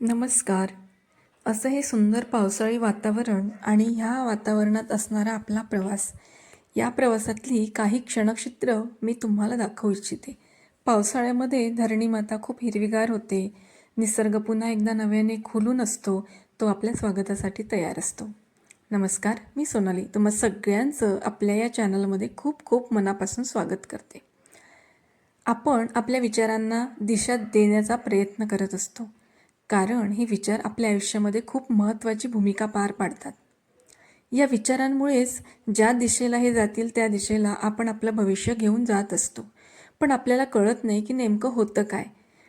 नमस्कार. असं हे सुंदर पावसाळी वातावरण आणि ह्या वातावरणात असणारा आपला प्रवास या प्रवासातली काही क्षणक्षित्र मी तुम्हाला दाखवू इच्छिते. पावसाळ्यामध्ये धरणी माता खूप हिरवीगार होते. निसर्ग पुन्हा एकदा नव्याने खुलून असतो. तो आपल्या स्वागतासाठी तयार असतो. नमस्कार मी सोनाली. तुम्हा सगळ्यांचं आपल्या या चॅनलमध्ये खूप खूप मनापासून स्वागत करते. आपण आपल्या विचारांना दिशा देण्याचा प्रयत्न करत असतो. कारण हे विचार आपल्या आयुष्यामध्ये खूप महत्त्वाची भूमिका पार पाडतात. या विचारांमुळेच ज्या दिशेला हे जातील त्या दिशेला आपण आपलं भविष्य घेऊन जात असतो. पण आपल्याला कळत नाही की नेमकं होतं काय.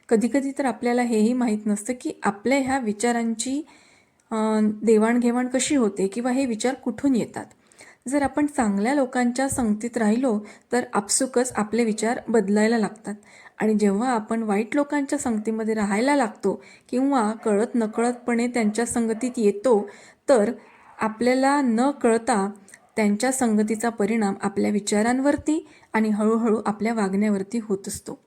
कधीकधी तर आपल्याला हेही माहीत नसतं की आपल्या ह्या विचारांची देवाणघेवाण कशी होते किंवा हे विचार कुठून येतात. जर आपण चांगल्या लोकांच्या संगतीत राहिलो तर आपसुकच आपले विचार बदलायला लागतात. आणि जेव्हा आपण वाईट लोकांच्या संगतीमध्ये राहायला लागतो किंवा कळत नकळतपणे त्यांच्या संगतीत येतो तर आपल्याला न कळता त्यांच्या संगतीचा परिणाम आपल्या विचारांवरती आणि हळूहळू आपल्या वागण्यावरती होत असतो.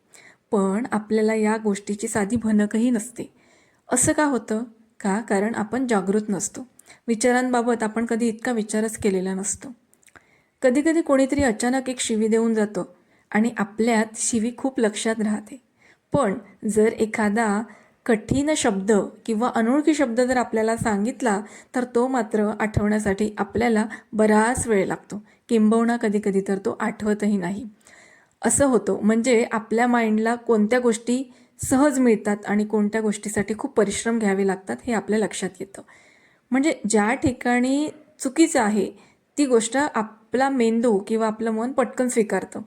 पण आपल्याला या गोष्टीची साधी भनकही नसते. असं का होतं? का? कारण आपण जागृत नसतो. विचारांबाबत आपण कधी इतका विचारच केलेला नसतो. कधीकधी कोणीतरी अचानक एक शिवी देऊन जातो आणि आपल्यात शिवी खूप लक्षात राहते. पण जर एखादा कठीण शब्द किंवा अनोळखी शब्द जर आपल्याला सांगितला तर तो मात्र आठवण्यासाठी आपल्याला बराच वेळ लागतो. किंबहुना कधीकधी तर तो आठवतही नाही. असं होतं. म्हणजे आपल्या माइंडला कोणत्या गोष्टी सहज मिळतात आणि कोणत्या गोष्टीसाठी खूप परिश्रम घ्यावे लागतात हे आपल्या लक्षात येतं. म्हणजे ज्या ठिकाणी चुकीचं आहे ती गोष्ट आपला मेंदू किंवा आपलं मन पटकन स्वीकारतं.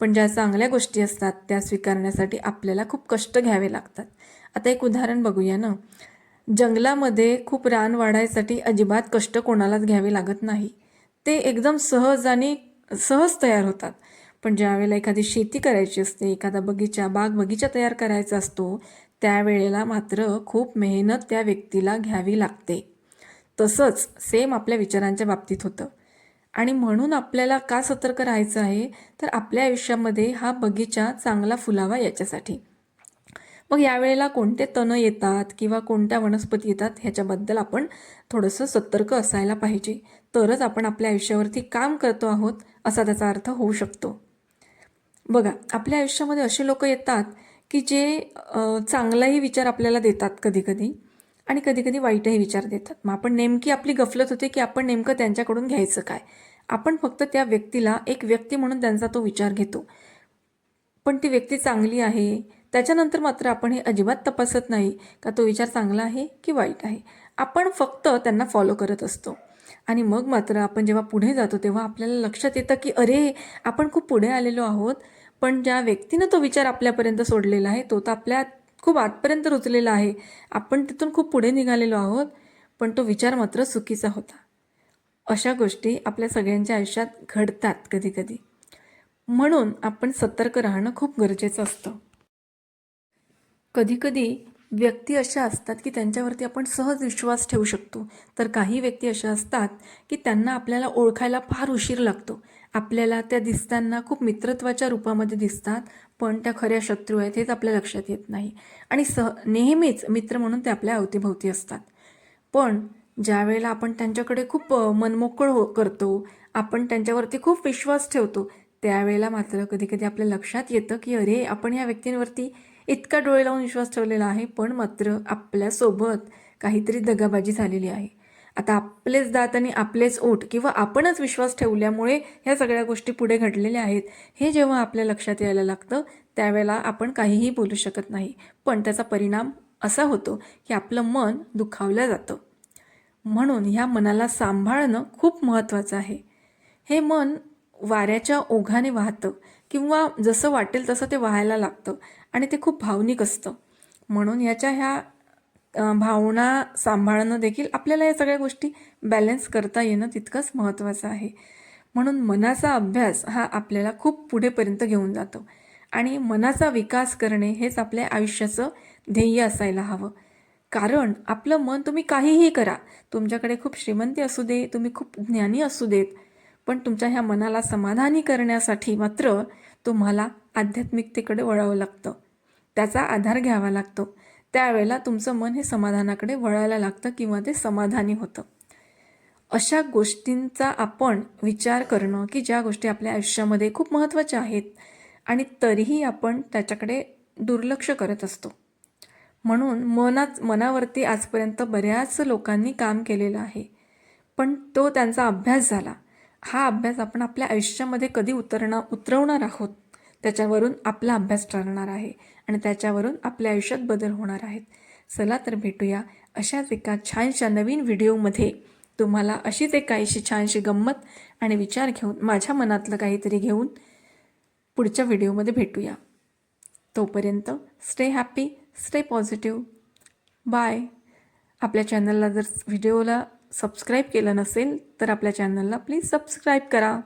पण ज्या चांगल्या गोष्टी असतात त्या स्वीकारण्यासाठी आपल्याला खूप कष्ट घ्यावे लागतात. आता एक उदाहरण बघूया ना. जंगलामध्ये खूप रान वाढायसाठी अजिबात कष्ट कोणालाच घ्यावे लागत नाही. ते एकदम सहज आणि सहज तयार होतात. पण ज्यावेळेला एखादी शेती करायची असते एखादा बगीचा बाग बगीचा तयार करायचा असतो त्यावेळेला मात्र खूप मेहनत त्या व्यक्तीला घ्यावी लागते. तसंच सेम आपल्या विचारांच्या बाबतीत होतं. आणि म्हणून आपल्याला का सतर्क राहायचं आहे? तर आपल्या आयुष्यामध्ये हा बगीचा चांगला फुलावा याच्यासाठी. मग यावेळेला कोणते तण येतात किंवा कोणत्या वनस्पती येतात ह्याच्याबद्दल आपण थोडंसं सतर्क असायला पाहिजे. तरच आपण आपल्या आयुष्यावरती काम करतो आहोत असा त्याचा अर्थ होऊ शकतो. बघा आपल्या आयुष्यामध्ये असे लोक येतात की जे चांगलाही विचार आपल्याला देतात कधीकधी. आणि कधीकधी वाईटही विचार देतात. मग आपण नेमकी आपली गफलत होते की आपण नेमकं त्यांच्याकडून घ्यायचं काय? आपण फक्त त्या व्यक्तीला एक व्यक्ती म्हणून त्यांचा तो विचार घेतो. पण ती व्यक्ती चांगली आहे. त्याच्यानंतर मात्र आपण हे अजिबात तपासत नाही का तो विचार चांगला आहे की वाईट आहे? आपण फक्त त्यांना फॉलो करत असतो. आणि मग मात्र आपण जेव्हा पुढे जातो तेव्हा आपल्याला लक्षात येतं की अरे आपण खूप पुढे आलेलो आहोत. पण ज्या व्यक्तीनं तो विचार आपल्यापर्यंत सोडलेला आहे तो तर आपल्या खूप आतपर्यंत रुचलेला आहे. आपण तिथून खूप पुढे निघालेलो आहोत पण तो विचार मात्र चुकीचा होता. अशा गोष्टी आपल्या सगळ्यांच्या आयुष्यात घडतात कधीकधी. म्हणून आपण सतर्क राहणं खूप गरजेचं असतं. कधीकधी व्यक्ती अशा असतात की त्यांच्यावरती आपण सहज विश्वास ठेवू शकतो. तर काही व्यक्ती अशा असतात की त्यांना आपल्याला ओळखायला फार उशीर लागतो. आपल्याला त्या दिसताना खूप मित्रत्वाच्या रूपामध्ये दिसतात पण त्या खऱ्या शत्रू आहेत हेच आपल्या लक्षात येत नाही. आणि सह नेहमीच मित्र म्हणून ते आपल्या अवतीभोवती असतात. पण ज्यावेळेला आपण त्यांच्याकडे खूप मनमोकळ हो करतो आपण त्यांच्यावरती खूप विश्वास ठेवतो त्यावेळेला मात्र कधीकधी आपल्या लक्षात येतं की अरे आपण या व्यक्तींवरती इतका डोळे लावून विश्वास ठेवलेला आहे पण मात्र आपल्यासोबत काहीतरी दगाबाजी झालेली आहे. आता आपलेच दात आणि आपलेच ओठ किंवा आपणच विश्वास ठेवल्यामुळे ह्या सगळ्या गोष्टी पुढे घडलेल्या आहेत हे जेव्हा आपल्या लक्षात यायला लागतं त्यावेळेला आपण काहीही बोलू शकत नाही. पण त्याचा परिणाम असा होतो की आपलं मन दुखावलं जातं. म्हणून ह्या मनाला सांभाळणं खूप महत्त्वाचं आहे. हे मन वाऱ्याच्या ओघाने वाहतं. किंवा जसं वाटेल तसं ते वाहायला लागतं आणि ते खूप भावनिक असतं. म्हणून याच्या ह्या भावना सांभाळणं देखील आपल्याला या सगळ्या गोष्टी बॅलन्स करता येणं तितकंच महत्त्वाचं आहे. म्हणून मनाचा अभ्यास हा आपल्याला खूप पुढेपर्यंत घेऊन जातो. आणि मनाचा विकास करणे हेच आपल्या आयुष्याचं ध्येय असायला हवं. कारण आपलं मन तुम्ही काहीही करा तुमच्याकडे खूप श्रीमंती असू दे तुम्ही खूप ज्ञानी असू देत पण तुमच्या ह्या मनाला समाधानी करण्यासाठी मात्र तुम्हाला आध्यात्मिकतेकडे वळावं लागतं. त्याचा आधार घ्यावा लागतो. त्यावेळेला तुमचं मन हे समाधानाकडे वळायला लागतं किंवा ते समाधानी होतं. अशा गोष्टींचा आपण विचार करणं की ज्या गोष्टी आपल्या आयुष्यामध्ये खूप महत्त्वाच्या आहेत आणि तरीही आपण त्याच्याकडे दुर्लक्ष करत असतो. म्हणून मनात मनावरती आजपर्यंत बऱ्याच लोकांनी काम केलेलं आहे. पण तो त्यांचा अभ्यास झाला. हा अभ्यास आपण आपल्या आयुष्यामध्ये कधी उतरणं उतरवणार आहोत त्याच्यावरून आपला अभ्यास ठरणार आहे आणि त्याच्यावरून आपल्या आयुष्यात बदल होणार आहेत. चला तर भेटूया अशाच एका छानशा नवीन व्हिडिओमध्ये. तुम्हाला अशीच एक काहीशी छानशी गंमत आणि विचार घेऊन माझ्या मनातलं काहीतरी घेऊन पुढच्या व्हिडिओमध्ये भेटूया. तोपर्यंत stay happy stay positive bye आपल्या चॅनलला जर व्हिडिओला सबस्क्राईब केलं नसेल तर आपल्या चॅनलला प्लीज सबस्क्राईब करा.